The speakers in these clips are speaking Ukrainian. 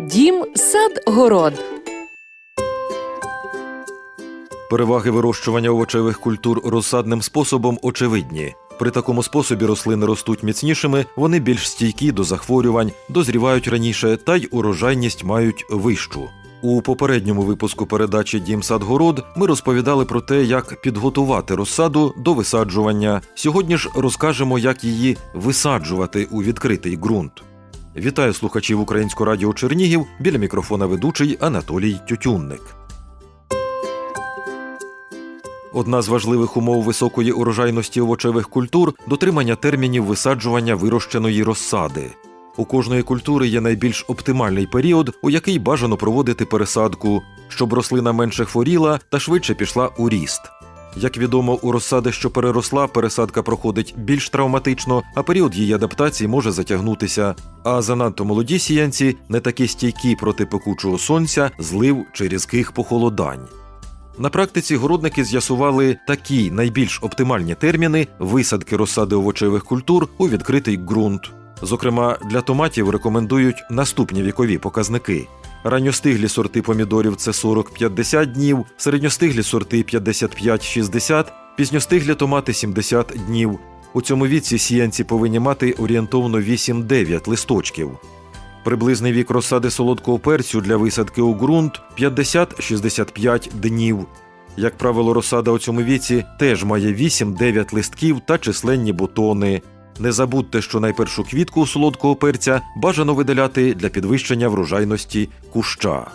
Дім, сад, город. Переваги вирощування овочевих культур розсадним способом очевидні. При такому способі рослини ростуть міцнішими, вони більш стійкі до захворювань, дозрівають раніше та й урожайність мають вищу. У попередньому випуску передачі Дім сад-город ми розповідали про те, як підготувати розсаду до висаджування. Сьогодні ж розкажемо, як її висаджувати у відкритий ґрунт. Вітаю слухачів Українського радіо Чернігів біля мікрофона ведучий Анатолій Тютюнник. Одна з важливих умов високої урожайності овочевих культур дотримання термінів висаджування вирощеної розсади. У кожної культури є найбільш оптимальний період, у який бажано проводити пересадку, щоб рослина менше хворіла та швидше пішла у ріст. Як відомо, у розсади, що переросла, пересадка проходить більш травматично, а період її адаптації може затягнутися. А занадто молоді сіянці не такі стійкі проти пекучого сонця, злив чи різких похолодань. На практиці городники з'ясували такі найбільш оптимальні терміни висадки розсади овочевих культур у відкритий ґрунт. Зокрема, для томатів рекомендують наступні вікові показники. Ранньостиглі сорти помідорів це 40-50 днів, середньостиглі сорти 55-60, пізньостиглі томати 70 днів. У цьому віці сіянці повинні мати орієнтовно 8-9 листочків. Приблизний вік розсади солодкого перцю для висадки у ґрунт 50-65 днів. Як правило, розсада у цьому віці теж має 8-9 листків та численні бутони. Не забудьте, що найпершу квітку солодкого перця бажано видаляти для підвищення врожайності куща.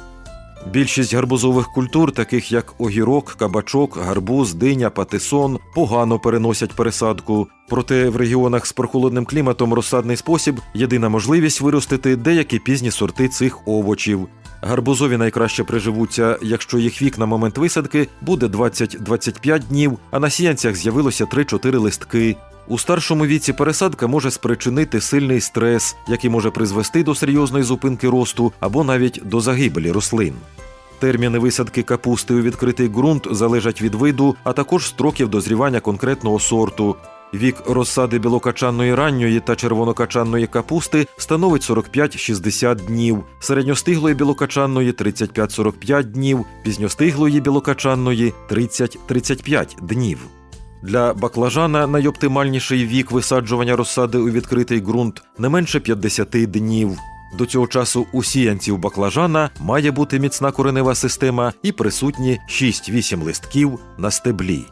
Більшість гарбузових культур, таких як огірок, кабачок, гарбуз, диня, патисон, погано переносять пересадку. Проте в регіонах з прохолодним кліматом розсадний спосіб єдина можливість виростити деякі пізні сорти цих овочів. Гарбузові найкраще приживуться, якщо їх вік на момент висадки буде 20-25 днів, а на сіянцях з'явилося 3-4 листки. У старшому віці пересадка може спричинити сильний стрес, який може призвести до серйозної зупинки росту або навіть до загибелі рослин. Терміни висадки капусти у відкритий ґрунт залежать від виду, а також строків дозрівання конкретного сорту. Вік розсади білокачанної ранньої та червонокачанної капусти становить 45-60 днів, середньостиглої білокачанної 35-45 днів, пізньостиглої білокачанної 30-35 днів. Для баклажана найоптимальніший вік висаджування розсади у відкритий ґрунт не менше 50 днів. До цього часу у сіянців баклажана має бути міцна коренева система і присутні 6-8 листків на стеблі.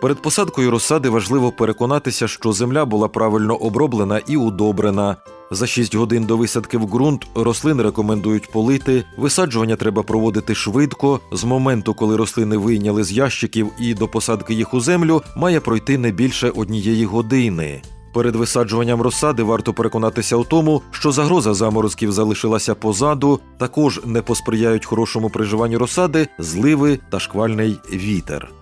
Перед посадкою розсади важливо переконатися, що земля була правильно оброблена і удобрена. За 6 годин до висадки в ґрунт рослин рекомендують полити. Висаджування треба проводити швидко. З моменту, коли рослини вийняли з ящиків і до посадки їх у землю, має пройти не більше однієї години. Перед висаджуванням розсади варто переконатися у тому, що загроза заморозків залишилася позаду, також не посприяють хорошому приживанню розсади, зливи та шквальний вітер.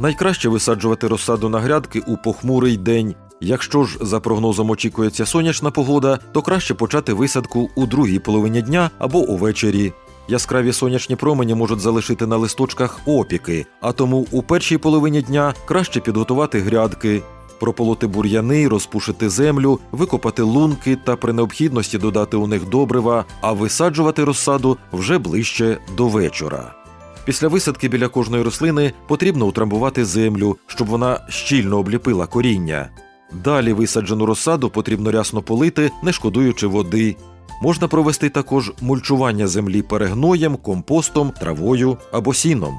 Найкраще висаджувати розсаду на грядки у похмурий день. Якщо ж за прогнозом очікується сонячна погода, то краще почати висадку у другій половині дня або увечері. Яскраві сонячні промені можуть залишити на листочках опіки, а тому у першій половині дня краще підготувати грядки, прополоти бур'яни, розпушити землю, викопати лунки та при необхідності додати у них добрива, а висаджувати розсаду вже ближче до вечора. Після висадки біля кожної рослини потрібно утрамбувати землю, щоб вона щільно обліпила коріння. Далі висаджену розсаду потрібно рясно полити, не шкодуючи води. Можна провести також мульчування землі перегноєм, компостом, травою або сіном.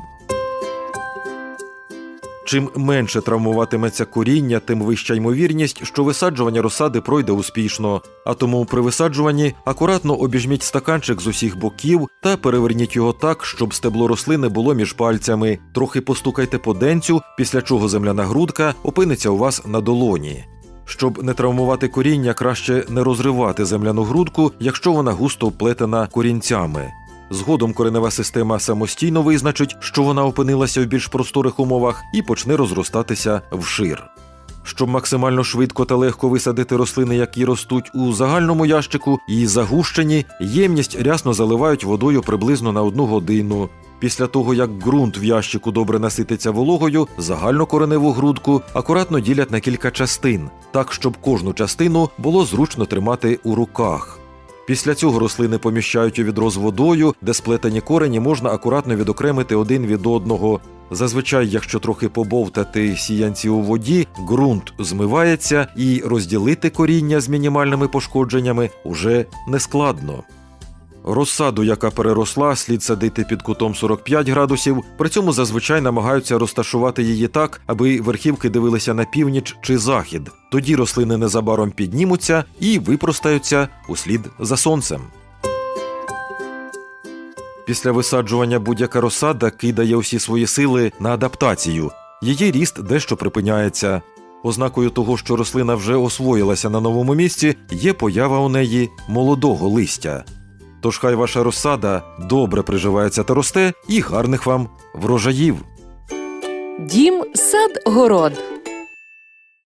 Чим менше травмуватиметься коріння, тим вища ймовірність, що висаджування розсади пройде успішно. А тому при висаджуванні акуратно обіжміть стаканчик з усіх боків та переверніть його так, щоб стебло рослини було між пальцями. Трохи постукайте по денцю, після чого земляна грудка опиниться у вас на долоні. Щоб не травмувати коріння, краще не розривати земляну грудку, якщо вона густо вплетена корінцями. Згодом коренева система самостійно визначить, що вона опинилася в більш просторих умовах, і почне розростатися вшир. Щоб максимально швидко та легко висадити рослини, які ростуть у загальному ящику і загущені, ємність рясно заливають водою приблизно на одну годину. Після того, як ґрунт в ящику добре насититься вологою, загальну кореневу грудку акуратно ділять на кілька частин, так щоб кожну частину було зручно тримати у руках. Після цього рослини поміщають у відро з водою, де сплетені корені можна акуратно відокремити один від одного. Зазвичай, якщо трохи побовтати сіянці у воді, ґрунт змивається і розділити коріння з мінімальними пошкодженнями уже нескладно. Розсаду, яка переросла, слід садити під кутом 45 градусів. При цьому зазвичай намагаються розташувати її так, аби верхівки дивилися на північ чи захід. Тоді рослини незабаром піднімуться і випростаються услід за сонцем. Після висаджування будь-яка розсада кидає усі свої сили на адаптацію. Її ріст дещо припиняється. Ознакою того, що рослина вже освоїлася на новому місці, є поява у неї молодого листя. Тож хай ваша розсада добре приживається та росте, і гарних вам врожаїв. Дім сад город.